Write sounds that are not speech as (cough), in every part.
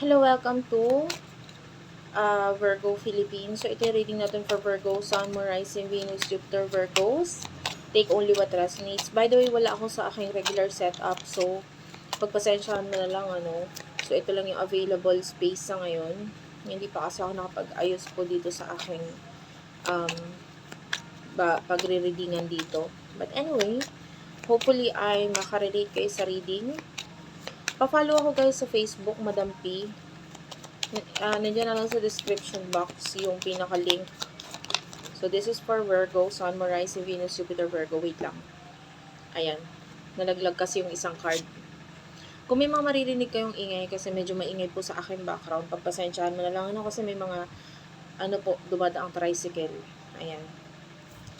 Hello, welcome to uh, Virgo Philippines. So, ito yung reading natin for Virgo, Sun, Moon, Venus, Jupiter, Virgos. Take only what resonates. By the way, wala ako sa aking regular setup. So, pagpasensyahan mo na lang, ano. So, ito lang yung available space sa ngayon. Hindi pa kasi ako nakapag-ayos po dito sa aking um, ba, pagre-readingan dito. But anyway, hopefully ay makarelate kayo sa reading. Pa-follow ako guys sa Facebook, Madam P. Uh, nandiyan na lang sa description box yung pinaka-link. So, this is for Virgo, Sun, Rising, Venus, Jupiter, Virgo. Wait lang. Ayan. Nalaglag kasi yung isang card. Kung may mga maririnig kayong ingay, kasi medyo maingay po sa aking background, pagpasensyahan mo na lang ano, kasi may mga, ano po, dumadaang tricycle. Ayan.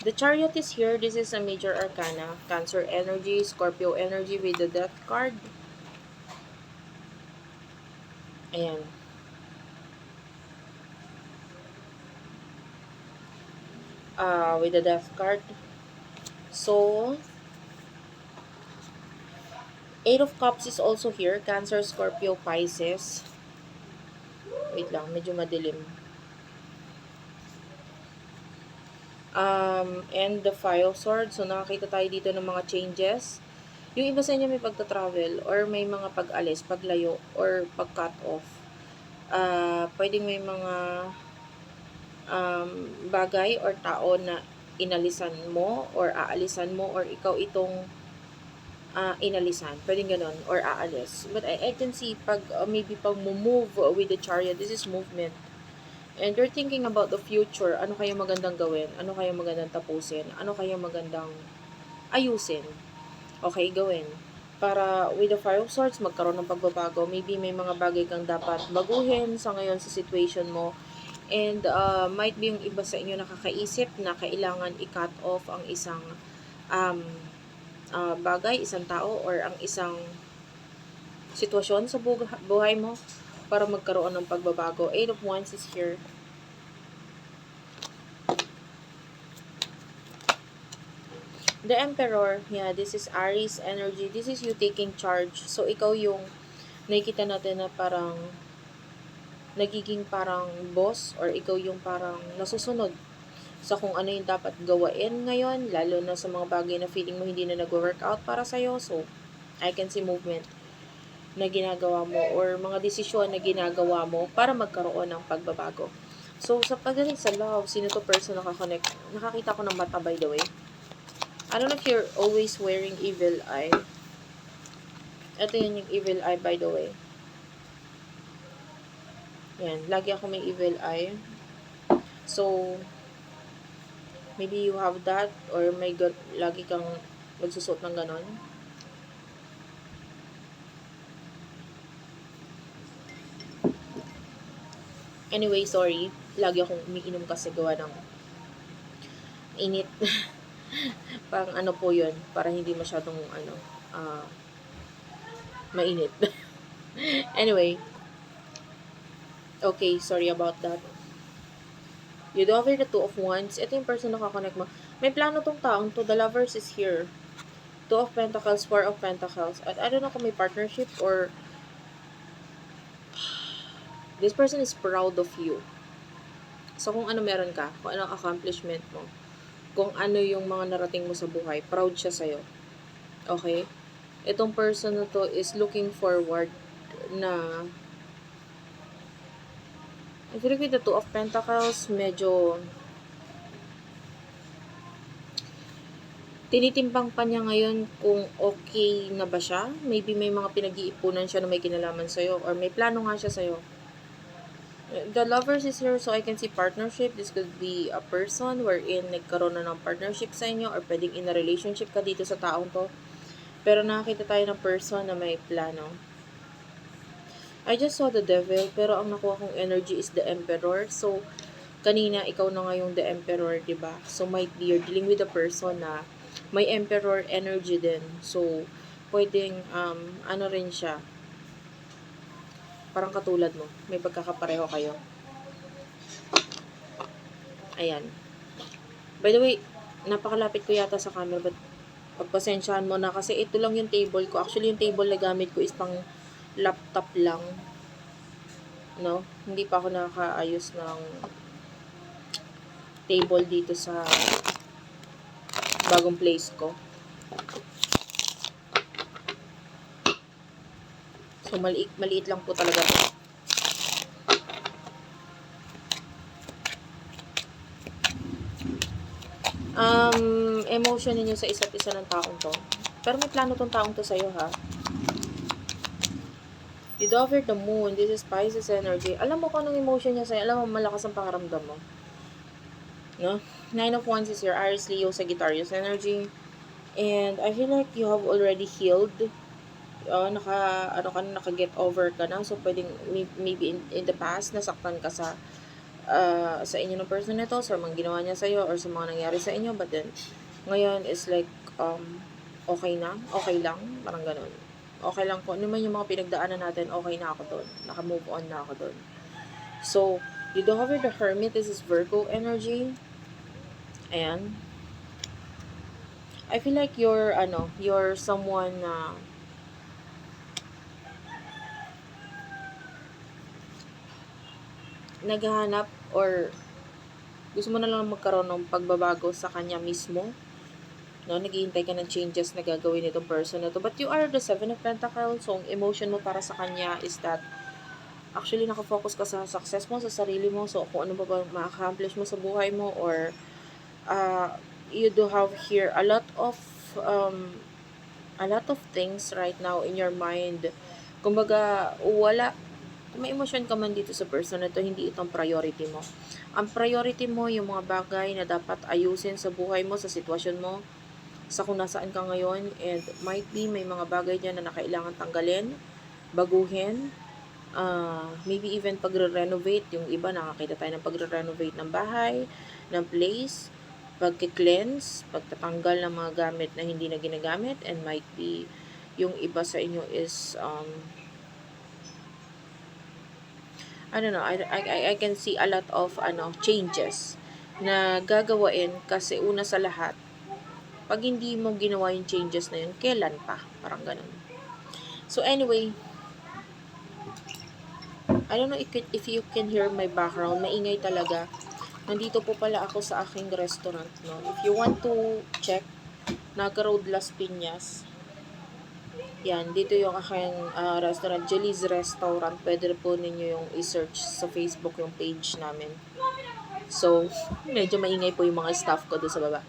The Chariot is here. This is a major arcana. Cancer energy, Scorpio energy with the Death card. Ayan. Uh, with the Death card. So, Eight of Cups is also here. Cancer, Scorpio, Pisces. Wait lang, medyo madilim. Um, and the Five of Swords. So, nakakita tayo dito ng mga changes. Yung iba sa inyo may pagta-travel or may mga pag-alis, paglayo, or pag-cut off. Uh, pwedeng may mga um, bagay or tao na inalisan mo or aalisan mo or ikaw itong uh, inalisan. Pwedeng ganun. Or aalis. But I, I can see pag uh, maybe pag move with the chariot, this is movement. And you're thinking about the future. Ano kaya magandang gawin? Ano kaya magandang tapusin? Ano kaya magandang ayusin? Okay, gawin. Para with the Fire of Swords, magkaroon ng pagbabago. Maybe may mga bagay kang dapat baguhin sa ngayon sa situation mo. And uh, might be yung iba sa inyo nakakaisip na kailangan i-cut off ang isang um, uh, bagay, isang tao, or ang isang sitwasyon sa buhay mo para magkaroon ng pagbabago. Eight of Wands is here. The Emperor, yeah, this is Aries energy. This is you taking charge. So, ikaw yung nakikita natin na parang nagiging parang boss or ikaw yung parang nasusunod sa kung ano yung dapat gawain ngayon, lalo na sa mga bagay na feeling mo hindi na nag-work out para sa'yo. So, I can see movement na ginagawa mo or mga desisyon na ginagawa mo para magkaroon ng pagbabago. So, sa pagdating sa love, sino to person nakakonect? Nakakita ko ng mata, by the way. I don't know if you're always wearing evil eye. Ito yun yung evil eye, by the way. Yan, lagi ako may evil eye. So, maybe you have that or may lagi kang magsusot ng ganon. Anyway, sorry. Lagi akong umiinom kasi gawa ng init. (laughs) Parang ano po yun, para hindi masyadong ano, uh, mainit. (laughs) anyway, okay, sorry about that. You do over the two of wands. Ito yung person na kakonect mo. May plano tong taong to. The lovers is here. Two of pentacles, four of pentacles. At I don't know kung may partnership or (sighs) this person is proud of you. So, kung ano meron ka, kung anong accomplishment mo, kung ano yung mga narating mo sa buhay, proud siya sa'yo. Okay? Itong person na to is looking forward na I feel like with the Two of Pentacles, medyo tinitimbang pa niya ngayon kung okay na ba siya. Maybe may mga pinag-iipunan siya na may kinalaman sa'yo or may plano nga siya sa'yo. The lovers is here so I can see partnership. This could be a person wherein nagkaroon na ng partnership sa inyo or pwedeng in a relationship ka dito sa taong to. Pero nakakita tayo ng person na may plano. I just saw the devil, pero ang nakuha kong energy is the emperor. So, kanina, ikaw na nga yung the emperor, ba diba? So, might be you're dealing with a person na may emperor energy din. So, pwedeng, um, ano rin siya, parang katulad mo. May pagkakapareho kayo. Ayan. By the way, napakalapit ko yata sa camera, but pagpasensyahan mo na kasi ito lang yung table ko. Actually, yung table na gamit ko is pang laptop lang. no? Hindi pa ako nakakaayos ng table dito sa bagong place ko. So, maliit, maliit lang po talaga to. Um, emotion ninyo sa isa't isa ng taong to. Pero may plano tong taong to sa'yo, ha? You over the moon. This is Pisces energy. Alam mo kung anong emotion niya sa'yo. Alam mo, malakas ang pakaramdam mo. No? Nine of Wands is your Aries, Leo, Sagittarius energy. And I feel like you have already healed. Uh, naka, ano ka na, naka-get over ka na. So, pwedeng, may- maybe in, in the past, nasaktan ka sa uh, sa inyo ng person nito, sa mga ginawa niya sa'yo, or sa mga nangyari sa inyo. But then, ngayon is like, um, okay na, okay lang, parang ganun. Okay lang po. Ano man yung mga pinagdaanan natin, okay na ako doon. Naka-move on na ako doon. So, you do have the Hermit. This is Virgo energy. Ayan. I feel like you're, ano, you're someone na naghahanap or gusto mo na lang magkaroon ng pagbabago sa kanya mismo. No, naghihintay ka ng changes na gagawin itong person na to. But you are the Seven of Pentacles. So, ang emotion mo para sa kanya is that actually nakafocus ka sa success mo, sa sarili mo. So, kung ano ba ba ma-accomplish mo sa buhay mo or uh, you do have here a lot of um, a lot of things right now in your mind. Kumbaga, wala may emosyon ka man dito sa person na to, hindi itong priority mo. Ang priority mo, yung mga bagay na dapat ayusin sa buhay mo, sa sitwasyon mo, sa kung nasaan ka ngayon, and might be may mga bagay dyan na nakailangan tanggalin, baguhin, uh, maybe even pagre-renovate, yung iba nakakita tayo ng pagre-renovate ng bahay, ng place, pagki-cleanse, pagtatanggal ng mga gamit na hindi na ginagamit, and might be yung iba sa inyo is um, Don't know, I, I, I can see a lot of ano changes na gagawain kasi una sa lahat, pag hindi mo ginawa yung changes na yun, kailan pa? Parang ganun. So anyway, I don't know if, if you can hear my background, maingay talaga. Nandito po pala ako sa aking restaurant, no? If you want to check, Naga Road Las Piñas, yan, dito yung aking ah, restaurant, Jelly's Restaurant. Pwede po ninyo yung i-search sa Facebook yung page namin. So, medyo maingay po yung mga staff ko doon sa baba.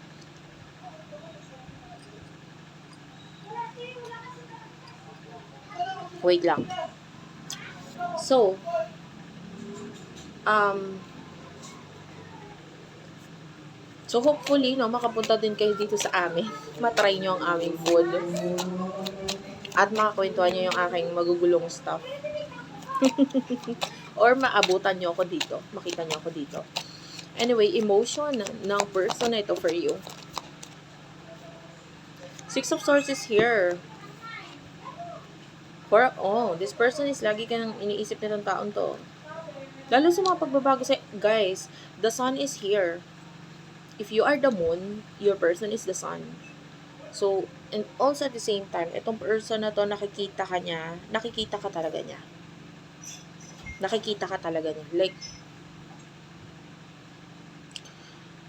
Wait lang. So, um, so hopefully, no, makapunta din kayo dito sa amin. (laughs) Matry nyo ang aming food. At makakwentuhan nyo yung aking magugulong stuff. (laughs) Or maabutan nyo ako dito. Makita nyo ako dito. Anyway, emotion ng person na ito for you. Six of Swords is here. For, oh, this person is lagi ka nang iniisip nitong taon to. Lalo sa mga pagbabago sa, guys, the sun is here. If you are the moon, your person is the sun. So, and also at the same time, itong person na to, nakikita ka niya, nakikita ka talaga niya. Nakikita ka talaga niya. Like,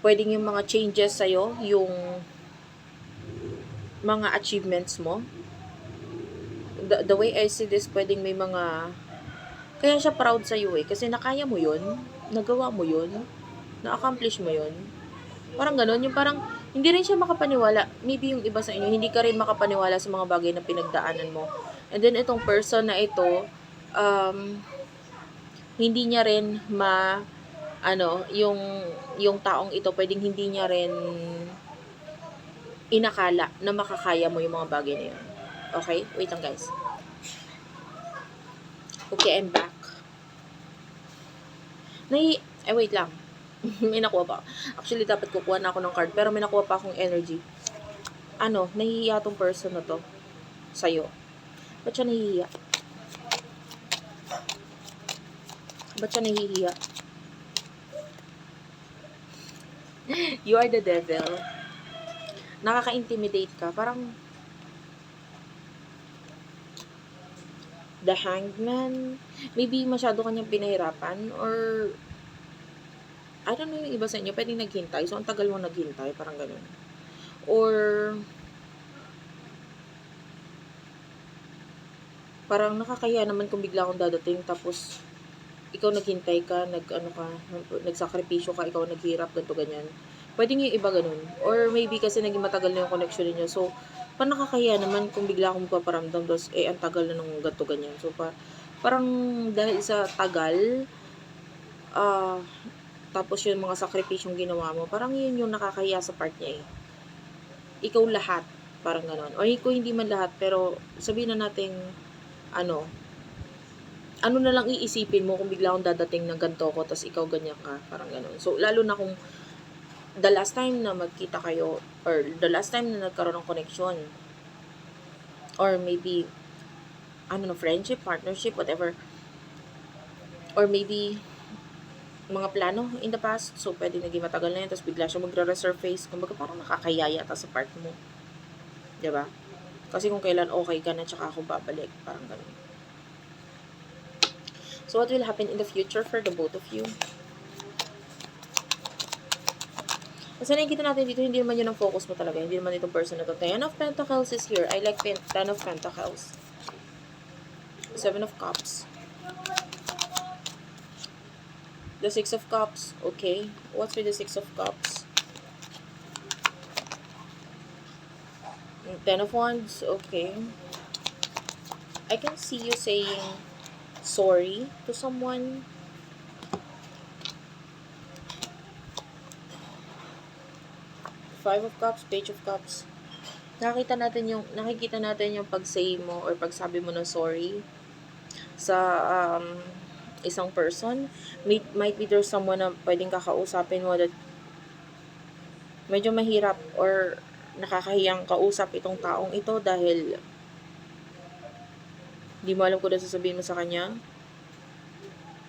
pwedeng yung mga changes sa'yo, yung mga achievements mo. The, the way I see this, pwedeng may mga, kaya siya proud sa'yo eh, kasi nakaya mo yun, nagawa mo yun, na-accomplish mo yun. Parang ganun, yung parang, hindi rin siya makapaniwala. Maybe yung iba sa inyo, hindi ka rin makapaniwala sa mga bagay na pinagdaanan mo. And then, itong person na ito, um, hindi niya rin ma, ano, yung, yung taong ito, pwedeng hindi niya rin inakala na makakaya mo yung mga bagay na yun. Okay? Wait lang, guys. Okay, I'm back. Nai... Ay, wait lang. (laughs) may nakuha pa. Actually, dapat kukuha na ako ng card. Pero may nakuha pa akong energy. Ano, nahihiya tong person na to. Sa'yo. Ba't siya nahihiya? Ba't siya nahihiya? (laughs) You are the devil. Nakaka-intimidate ka. Parang, The Hangman, maybe masyado kanyang pinahirapan or I don't know yung iba sa inyo, pwedeng naghintay. So, ang tagal mo naghintay, parang ganun. Or, parang nakakaya naman kung bigla akong dadating, tapos, ikaw naghintay ka, nag, ano ka, nagsakripisyo ka, ikaw naghirap, ganito, ganyan. Pwedeng yung iba ganun. Or maybe kasi naging matagal na yung connection ninyo. So, pa nakakaya naman kung bigla akong magpaparamdam, tapos, eh, ang tagal na nung ganito, ganyan. So, pa, parang dahil sa tagal, ah, tapos yung mga sakripisyong ginawa mo, parang yun yung nakakahiya sa part niya eh. Ikaw lahat, parang ganon. O ikaw hindi man lahat, pero sabihin na natin, ano, ano na lang iisipin mo kung bigla akong dadating ng ganito ko, tapos ikaw ganyan ka, parang ganon. So, lalo na kung the last time na magkita kayo, or the last time na nagkaroon ng connection, or maybe, ano no, friendship, partnership, whatever, or maybe, mga plano in the past. So, pwede naging matagal na yun. Tapos bigla siya magre-resurface. Kumbaga parang nakakayaya ta sa part mo. ba? Kasi kung kailan okay ka na, tsaka ako babalik. Parang ganun. So, what will happen in the future for the both of you? Kasi nakikita natin dito, hindi naman yun ang focus mo talaga. Hindi naman itong person na to. Ten of Pentacles is here. I like Ten, Ten of Pentacles. Seven of Cups. The Six of Cups. Okay. What's with the Six of Cups? Ten of Wands. Okay. I can see you saying sorry to someone. Five of Cups, Page of Cups. Nakita natin yung nakikita natin yung pag-say mo or pagsabi mo ng sorry sa um, isang person. May, might be there's someone na pwedeng kakausapin mo that medyo mahirap or nakakahiyang kausap itong taong ito dahil di mo alam kung ano sasabihin mo sa kanya.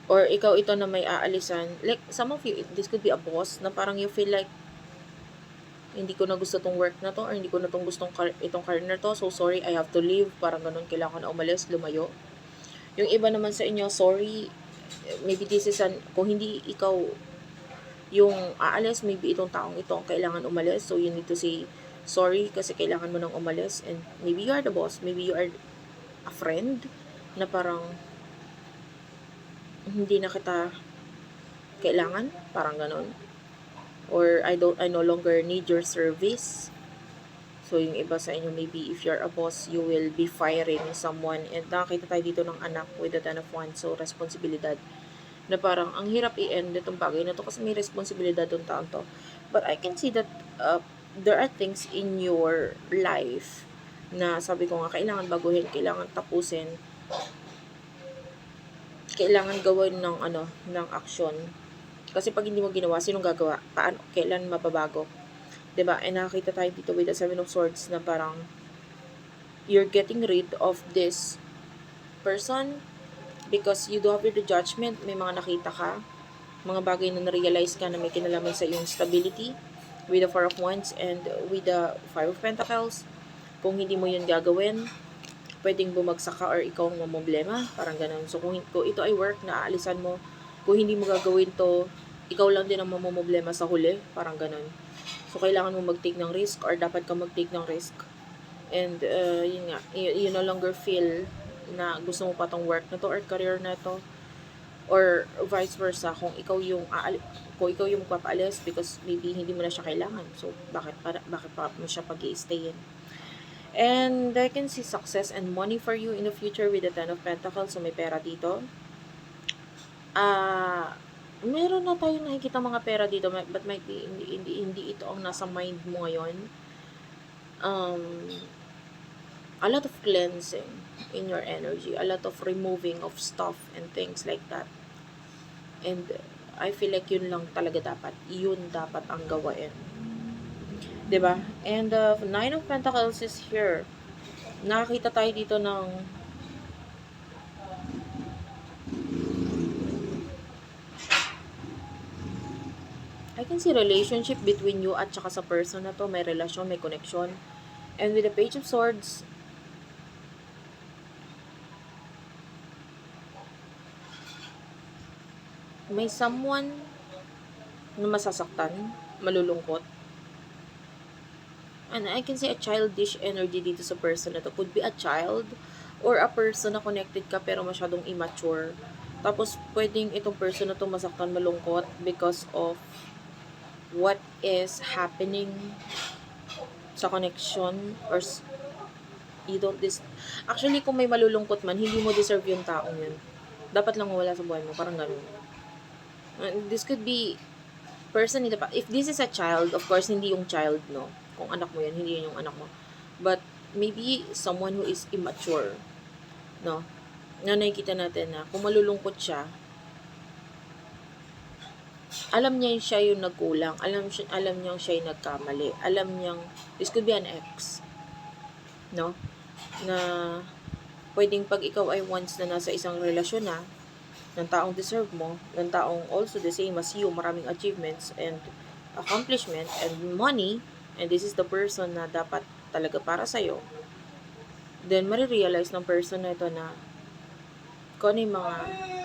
Or ikaw ito na may aalisan. Like, some of you, this could be a boss na parang you feel like hindi ko na gusto tong work na to or hindi ko na tong gustong car- itong career to. So, sorry, I have to leave. Parang ganun, kailangan ko na umalis, lumayo. Yung iba naman sa inyo, sorry, maybe this is an, kung hindi ikaw yung aalis, maybe itong taong ito ang kailangan umalis. So, you need to say sorry kasi kailangan mo nang umalis. And maybe you are the boss. Maybe you are a friend na parang hindi na kita kailangan. Parang ganon. Or I don't, I no longer need your service. So, yung iba sa inyo, maybe if you're a boss, you will be firing someone. And nakakita tayo dito ng anak with the ten of wands. So, responsibilidad. Na parang, ang hirap i-end itong bagay na to kasi may responsibilidad yung taon to. But I can see that uh, there are things in your life na sabi ko nga, kailangan baguhin, kailangan tapusin, kailangan gawin ng ano, ng aksyon. Kasi pag hindi mo ginawa, sinong gagawa? Paano, kailan mababago? 'Di ba? And nakakita tayo dito with the Seven of Swords na parang you're getting rid of this person because you do have the judgment, may mga nakita ka, mga bagay na na-realize ka na may kinalaman sa iyong stability with the Four of Wands and with the Five of Pentacles. Kung hindi mo yun gagawin, pwedeng bumagsak ka or ikaw ang mamblema, parang ganun. So kung, kung ito ay work na aalisan mo, kung hindi mo gagawin to, ikaw lang din ang mamumblema sa huli, parang ganun. So, kailangan mo mag-take ng risk or dapat ka mag-take ng risk. And, uh, yun nga, you, you no longer feel na gusto mo pa tong work na to or career na to or vice versa kung ikaw yung aali, kung ikaw yung magpapaalis because maybe hindi mo na siya kailangan. So bakit para bakit pa mo siya pag-i-stayin and I can see success and money for you in the future with the Ten of Pentacles. So may pera dito. Ah uh, meron na tayong nakikita mga pera dito, but might be, hindi, hindi, hindi ito ang nasa mind mo ngayon. Um, a lot of cleansing in your energy, a lot of removing of stuff and things like that. And I feel like yun lang talaga dapat. Yun dapat ang gawain. ba? And uh, Nine of Pentacles is here. Nakakita tayo dito ng I can see relationship between you at saka sa person na to. May relasyon, may connection. And with the Page of Swords, may someone na masasaktan, malulungkot. And I can see a childish energy dito sa person na to. Could be a child or a person na connected ka pero masyadong immature. Tapos, pwedeng itong person na to masaktan, malungkot because of what is happening sa connection or you don't dis actually kung may malulungkot man hindi mo deserve yung taong yun. Dapat lang wala sa buhay mo parang ganun. This could be person in the pa- if this is a child of course hindi yung child no? Kung anak mo yan hindi yun yung anak mo. But maybe someone who is immature no? Na nakikita natin na kung malulungkot siya alam niya yung siya yung nagkulang alam siya, alam niya siya yung nagkamali. Alam niyang this could be an ex. No? Na pwedeng pag ikaw ay once na nasa isang relasyon na ng taong deserve mo, ng taong also the same as you, maraming achievements and accomplishment and money, and this is the person na dapat talaga para sa'yo, then marirealize ng person na ito na kung ano yung mga,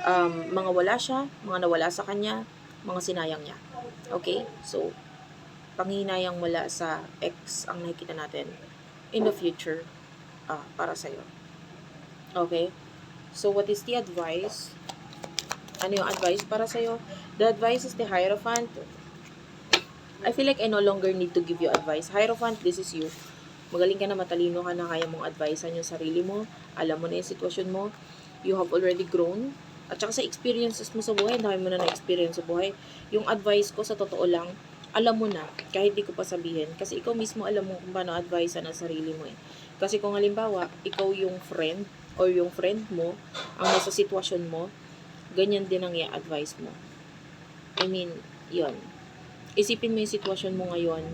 um, mga wala siya, mga nawala sa kanya, mga sinayang niya. Okay? So, panghinayang mula sa ex ang nakikita natin in the future ah, para sa'yo. Okay? So, what is the advice? Ano yung advice para sa'yo? The advice is the Hierophant. I feel like I no longer need to give you advice. Hierophant, this is you. Magaling ka na, matalino ka na, kaya mong advisean yung sarili mo. Alam mo na yung sitwasyon mo. You have already grown. At saka sa experiences mo sa buhay, dahil mo na na-experience sa buhay. Yung advice ko, sa totoo lang, alam mo na, kahit di ko pa sabihin. Kasi ikaw mismo alam mo kung paano advice ang sarili mo eh. Kasi kung halimbawa, ikaw yung friend, or yung friend mo, ang nasa sitwasyon mo, ganyan din ang i-advise mo. I mean, yon Isipin mo yung sitwasyon mo ngayon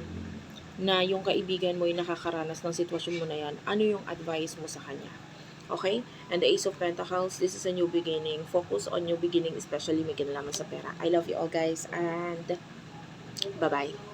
na yung kaibigan mo yung nakakaranas ng sitwasyon mo na yan, ano yung advice mo sa kanya? Okay? And the Ace of Pentacles, this is a new beginning. Focus on new beginning, especially may kinalaman sa pera. I love you all guys and bye-bye.